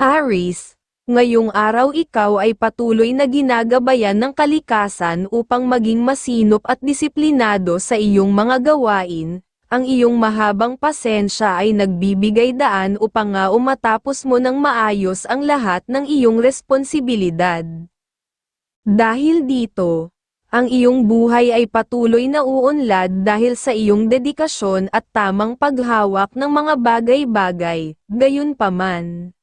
Aris, ngayong araw ikaw ay patuloy na ginagabayan ng kalikasan upang maging masinop at disiplinado sa iyong mga gawain, ang iyong mahabang pasensya ay nagbibigay daan upang nga umatapos mo ng maayos ang lahat ng iyong responsibilidad. Dahil dito, ang iyong buhay ay patuloy na uunlad dahil sa iyong dedikasyon at tamang paghawak ng mga bagay-bagay, gayunpaman.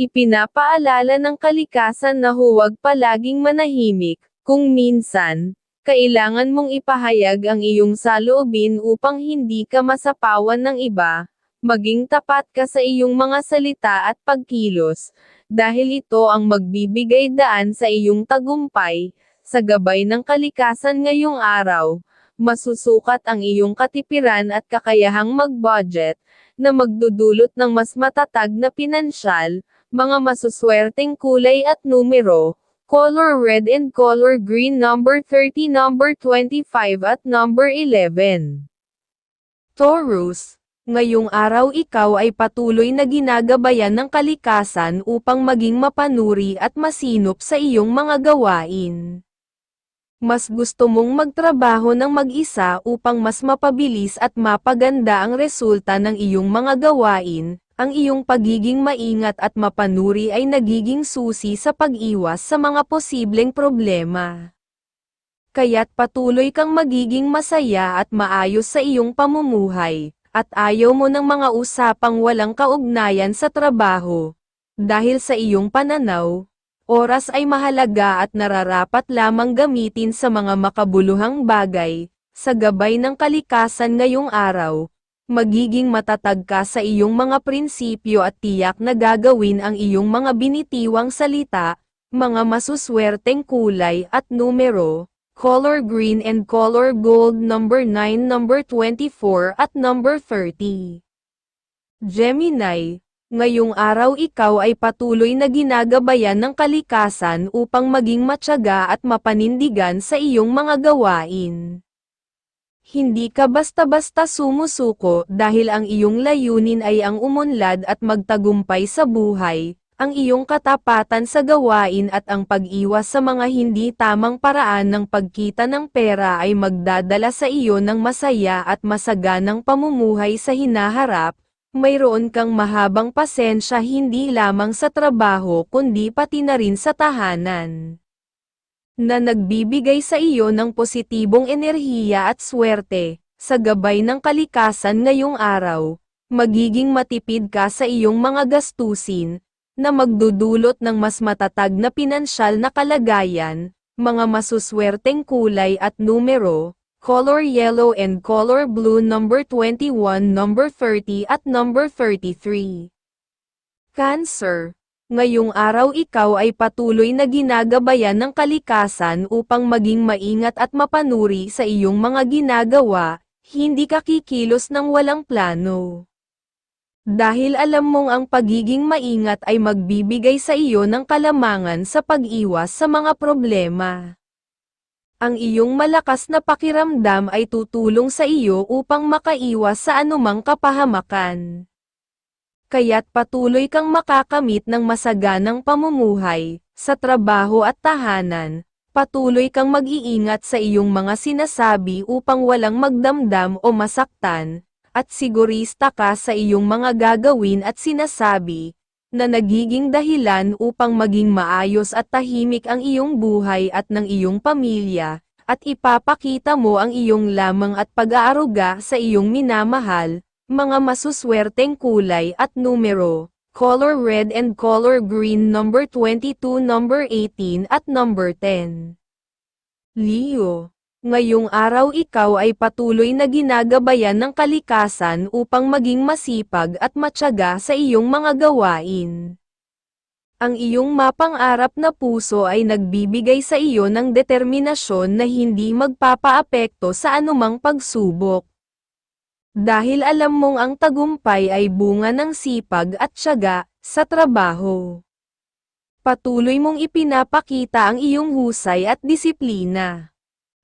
Ipinapaalala ng kalikasan na huwag palaging manahimik, kung minsan, kailangan mong ipahayag ang iyong saloobin upang hindi ka masapawan ng iba, maging tapat ka sa iyong mga salita at pagkilos, dahil ito ang magbibigay daan sa iyong tagumpay, sa gabay ng kalikasan ngayong araw, masusukat ang iyong katipiran at kakayahang mag-budget, na magdudulot ng mas matatag na pinansyal, mga masuswerteng kulay at numero, color red and color green number 30 number 25 at number 11. Taurus, ngayong araw ikaw ay patuloy na ginagabayan ng kalikasan upang maging mapanuri at masinop sa iyong mga gawain. Mas gusto mong magtrabaho ng mag-isa upang mas mapabilis at mapaganda ang resulta ng iyong mga gawain, ang iyong pagiging maingat at mapanuri ay nagiging susi sa pag-iwas sa mga posibleng problema. Kaya't patuloy kang magiging masaya at maayos sa iyong pamumuhay, at ayaw mo ng mga usapang walang kaugnayan sa trabaho. Dahil sa iyong pananaw, oras ay mahalaga at nararapat lamang gamitin sa mga makabuluhang bagay, sa gabay ng kalikasan ngayong araw, magiging matatag ka sa iyong mga prinsipyo at tiyak na gagawin ang iyong mga binitiwang salita, mga masuswerteng kulay at numero, color green and color gold number 9 number 24 at number 30. Gemini, ngayong araw ikaw ay patuloy na ginagabayan ng kalikasan upang maging matyaga at mapanindigan sa iyong mga gawain. Hindi ka basta-basta sumusuko dahil ang iyong layunin ay ang umunlad at magtagumpay sa buhay, ang iyong katapatan sa gawain at ang pag-iwas sa mga hindi tamang paraan ng pagkita ng pera ay magdadala sa iyo ng masaya at masaganang pamumuhay sa hinaharap, mayroon kang mahabang pasensya hindi lamang sa trabaho kundi pati na rin sa tahanan na nagbibigay sa iyo ng positibong enerhiya at swerte, sa gabay ng kalikasan ngayong araw, magiging matipid ka sa iyong mga gastusin, na magdudulot ng mas matatag na pinansyal na kalagayan, mga masuswerteng kulay at numero, color yellow and color blue number 21 number 30 at number 33. Cancer Ngayong araw ikaw ay patuloy na ginagabayan ng kalikasan upang maging maingat at mapanuri sa iyong mga ginagawa, hindi ka kikilos ng walang plano. Dahil alam mong ang pagiging maingat ay magbibigay sa iyo ng kalamangan sa pag-iwas sa mga problema. Ang iyong malakas na pakiramdam ay tutulong sa iyo upang makaiwas sa anumang kapahamakan kaya't patuloy kang makakamit ng masaganang pamumuhay, sa trabaho at tahanan, patuloy kang mag-iingat sa iyong mga sinasabi upang walang magdamdam o masaktan, at sigurista ka sa iyong mga gagawin at sinasabi, na nagiging dahilan upang maging maayos at tahimik ang iyong buhay at ng iyong pamilya, at ipapakita mo ang iyong lamang at pag-aaruga sa iyong minamahal, mga masuswerteng kulay at numero, color red and color green number 22 number 18 at number 10. Leo, ngayong araw ikaw ay patuloy na ginagabayan ng kalikasan upang maging masipag at matyaga sa iyong mga gawain. Ang iyong mapang-arap na puso ay nagbibigay sa iyo ng determinasyon na hindi magpapaapekto sa anumang pagsubok. Dahil alam mong ang tagumpay ay bunga ng sipag at tiyaga sa trabaho. Patuloy mong ipinapakita ang iyong husay at disiplina.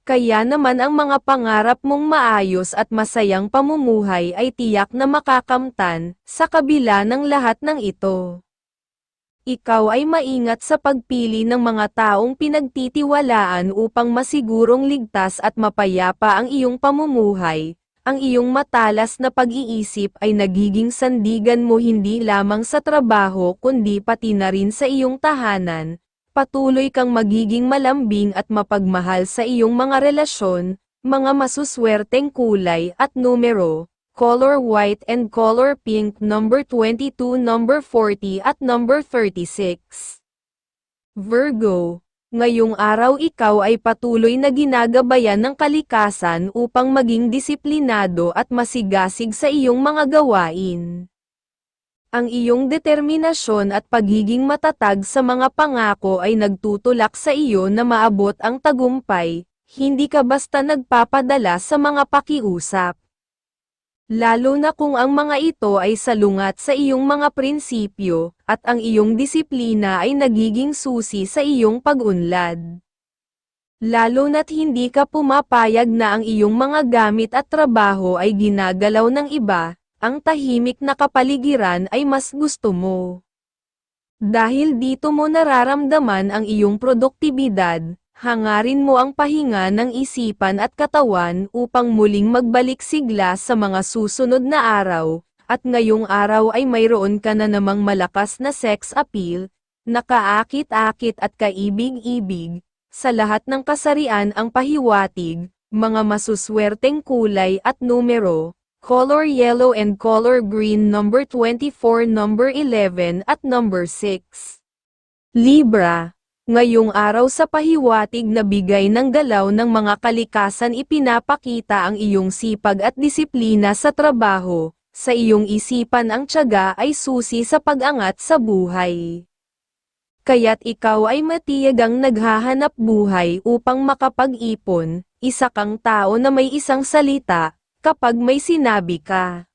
Kaya naman ang mga pangarap mong maayos at masayang pamumuhay ay tiyak na makakamtan, sa kabila ng lahat ng ito. Ikaw ay maingat sa pagpili ng mga taong pinagtitiwalaan upang masigurong ligtas at mapayapa ang iyong pamumuhay. Ang iyong matalas na pag-iisip ay nagiging sandigan mo hindi lamang sa trabaho kundi pati na rin sa iyong tahanan. Patuloy kang magiging malambing at mapagmahal sa iyong mga relasyon, mga masuswerteng kulay at numero color white and color pink number 22, number 40 at number 36. Virgo, ngayong araw ikaw ay patuloy na ginagabayan ng kalikasan upang maging disiplinado at masigasig sa iyong mga gawain. Ang iyong determinasyon at pagiging matatag sa mga pangako ay nagtutulak sa iyo na maabot ang tagumpay, hindi ka basta nagpapadala sa mga pakiusap. Lalo na kung ang mga ito ay salungat sa iyong mga prinsipyo, at ang iyong disiplina ay nagiging susi sa iyong pag-unlad. Lalo na't hindi ka pumapayag na ang iyong mga gamit at trabaho ay ginagalaw ng iba, ang tahimik na kapaligiran ay mas gusto mo. Dahil dito mo nararamdaman ang iyong produktibidad, Hangarin mo ang pahinga ng isipan at katawan upang muling magbalik sigla sa mga susunod na araw, at ngayong araw ay mayroon ka na namang malakas na sex appeal, nakaakit-akit at kaibig-ibig, sa lahat ng kasarian ang pahiwatig, mga masuswerteng kulay at numero, color yellow and color green number 24 number 11 at number 6. Libra Ngayong araw sa pahiwatig na bigay ng galaw ng mga kalikasan ipinapakita ang iyong sipag at disiplina sa trabaho, sa iyong isipan ang tiyaga ay susi sa pag-angat sa buhay. Kaya't ikaw ay matiyagang naghahanap buhay upang makapag-ipon, isa kang tao na may isang salita, kapag may sinabi ka.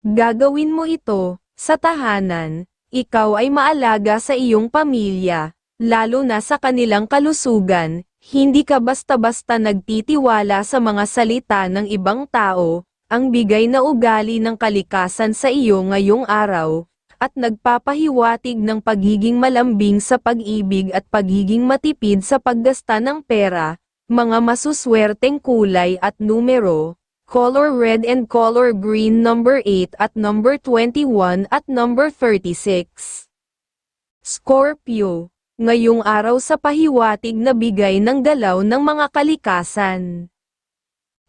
Gagawin mo ito, sa tahanan, ikaw ay maalaga sa iyong pamilya, lalo na sa kanilang kalusugan, hindi ka basta-basta nagtitiwala sa mga salita ng ibang tao, ang bigay na ugali ng kalikasan sa iyo ngayong araw, at nagpapahiwatig ng pagiging malambing sa pag-ibig at pagiging matipid sa paggasta ng pera, mga masuswerteng kulay at numero, color red and color green number 8 at number 21 at number 36. Scorpio ngayong araw sa pahiwatig na bigay ng galaw ng mga kalikasan.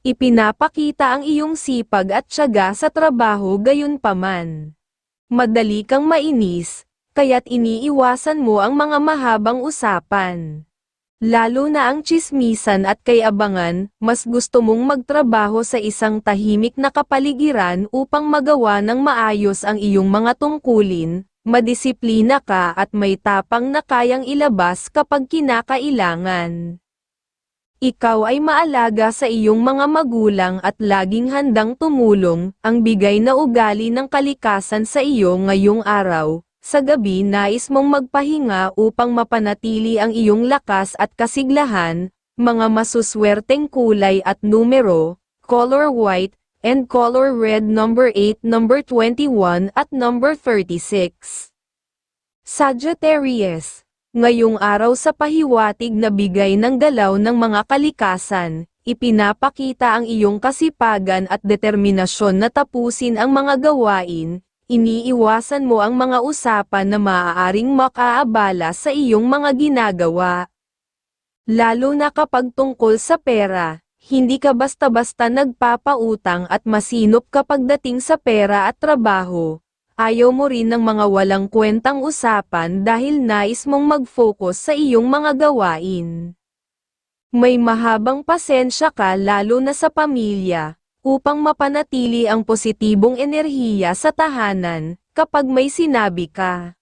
Ipinapakita ang iyong sipag at tiyaga sa trabaho gayon paman. Madali kang mainis, kaya't iniiwasan mo ang mga mahabang usapan. Lalo na ang chismisan at kayabangan, mas gusto mong magtrabaho sa isang tahimik na kapaligiran upang magawa ng maayos ang iyong mga tungkulin, madisiplina ka at may tapang na kayang ilabas kapag kinakailangan. Ikaw ay maalaga sa iyong mga magulang at laging handang tumulong, ang bigay na ugali ng kalikasan sa iyo ngayong araw. Sa gabi nais mong magpahinga upang mapanatili ang iyong lakas at kasiglahan, mga masuswerteng kulay at numero, color white, and color red number 8, number 21 at number 36. Sagittarius, ngayong araw sa pahiwatig na bigay ng galaw ng mga kalikasan, ipinapakita ang iyong kasipagan at determinasyon na tapusin ang mga gawain, iniiwasan mo ang mga usapan na maaaring makaabala sa iyong mga ginagawa. Lalo na kapag tungkol sa pera, hindi ka basta-basta nagpapautang at masinop kapag dating sa pera at trabaho. Ayaw mo rin ng mga walang kwentang usapan dahil nais mong mag-focus sa iyong mga gawain. May mahabang pasensya ka lalo na sa pamilya, upang mapanatili ang positibong enerhiya sa tahanan, kapag may sinabi ka.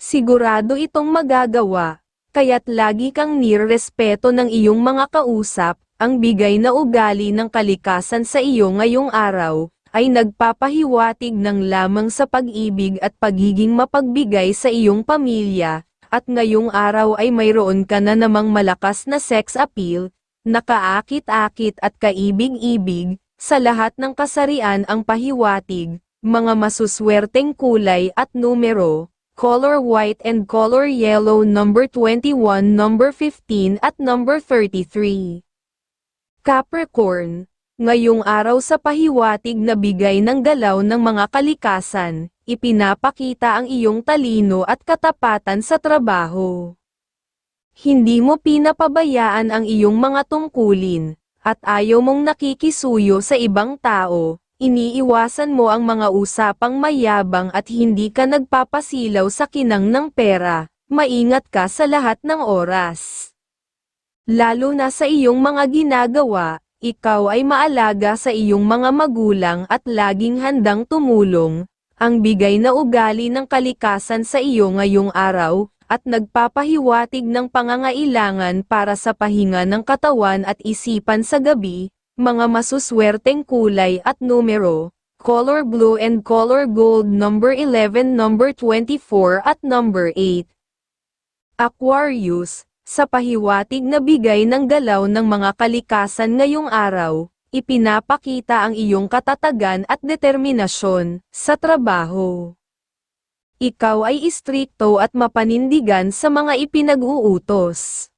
Sigurado itong magagawa, kaya't lagi kang nirespeto ng iyong mga kausap, ang bigay na ugali ng kalikasan sa iyo ngayong araw, ay nagpapahiwatig ng lamang sa pag-ibig at pagiging mapagbigay sa iyong pamilya, at ngayong araw ay mayroon ka na namang malakas na sex appeal, nakaakit-akit at kaibig-ibig, sa lahat ng kasarian ang pahiwatig, mga masuswerteng kulay at numero, color white and color yellow number 21, number 15 at number 33. Capricorn, ngayong araw sa pahiwatig na bigay ng galaw ng mga kalikasan, ipinapakita ang iyong talino at katapatan sa trabaho. Hindi mo pinapabayaan ang iyong mga tungkulin, at ayaw mong nakikisuyo sa ibang tao, iniiwasan mo ang mga usapang mayabang at hindi ka nagpapasilaw sa kinang ng pera, maingat ka sa lahat ng oras. Lalo na sa iyong mga ginagawa, ikaw ay maalaga sa iyong mga magulang at laging handang tumulong, ang bigay na ugali ng kalikasan sa iyo ngayong araw, at nagpapahiwatig ng pangangailangan para sa pahinga ng katawan at isipan sa gabi, mga masuswerteng kulay at numero, color blue and color gold number 11 number 24 at number 8. Aquarius, sa pahiwatig na bigay ng galaw ng mga kalikasan ngayong araw, ipinapakita ang iyong katatagan at determinasyon sa trabaho. Ikaw ay istrikto at mapanindigan sa mga ipinag-uutos.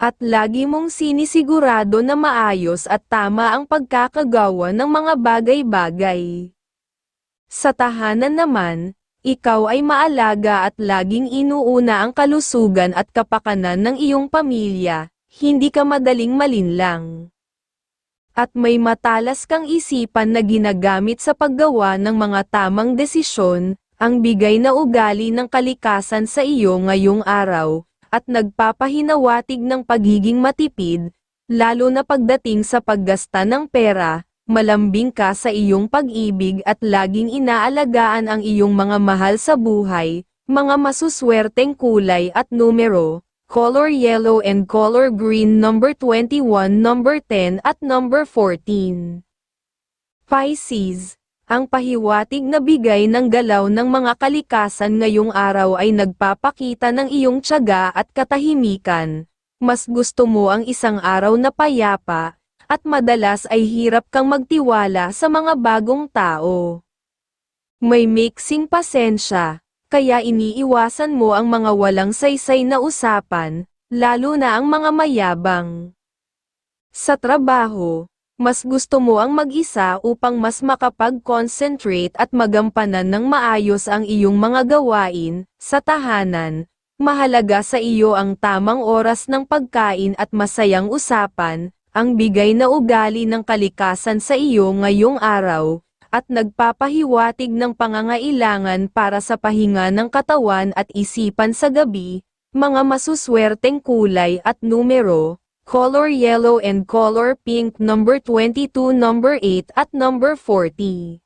At lagi mong sinisigurado na maayos at tama ang pagkakagawa ng mga bagay-bagay. Sa tahanan naman, ikaw ay maalaga at laging inuuna ang kalusugan at kapakanan ng iyong pamilya, hindi ka madaling malinlang. At may matalas kang isipan na ginagamit sa paggawa ng mga tamang desisyon, ang bigay na ugali ng kalikasan sa iyo ngayong araw, at nagpapahinawatig ng pagiging matipid, lalo na pagdating sa paggasta ng pera, malambing ka sa iyong pag-ibig at laging inaalagaan ang iyong mga mahal sa buhay, mga masuswerteng kulay at numero, color yellow and color green number 21, number 10 at number 14. Pisces, ang pahiwatig na bigay ng galaw ng mga kalikasan ngayong araw ay nagpapakita ng iyong tiyaga at katahimikan. Mas gusto mo ang isang araw na payapa, at madalas ay hirap kang magtiwala sa mga bagong tao. May mixing pasensya, kaya iniiwasan mo ang mga walang saysay na usapan, lalo na ang mga mayabang. Sa trabaho, mas gusto mo ang mag-isa upang mas makapag-concentrate at magampanan ng maayos ang iyong mga gawain, sa tahanan, mahalaga sa iyo ang tamang oras ng pagkain at masayang usapan, ang bigay na ugali ng kalikasan sa iyo ngayong araw, at nagpapahiwatig ng pangangailangan para sa pahinga ng katawan at isipan sa gabi, mga masuswerteng kulay at numero, color yellow and color pink number 22 number 8 at number 40.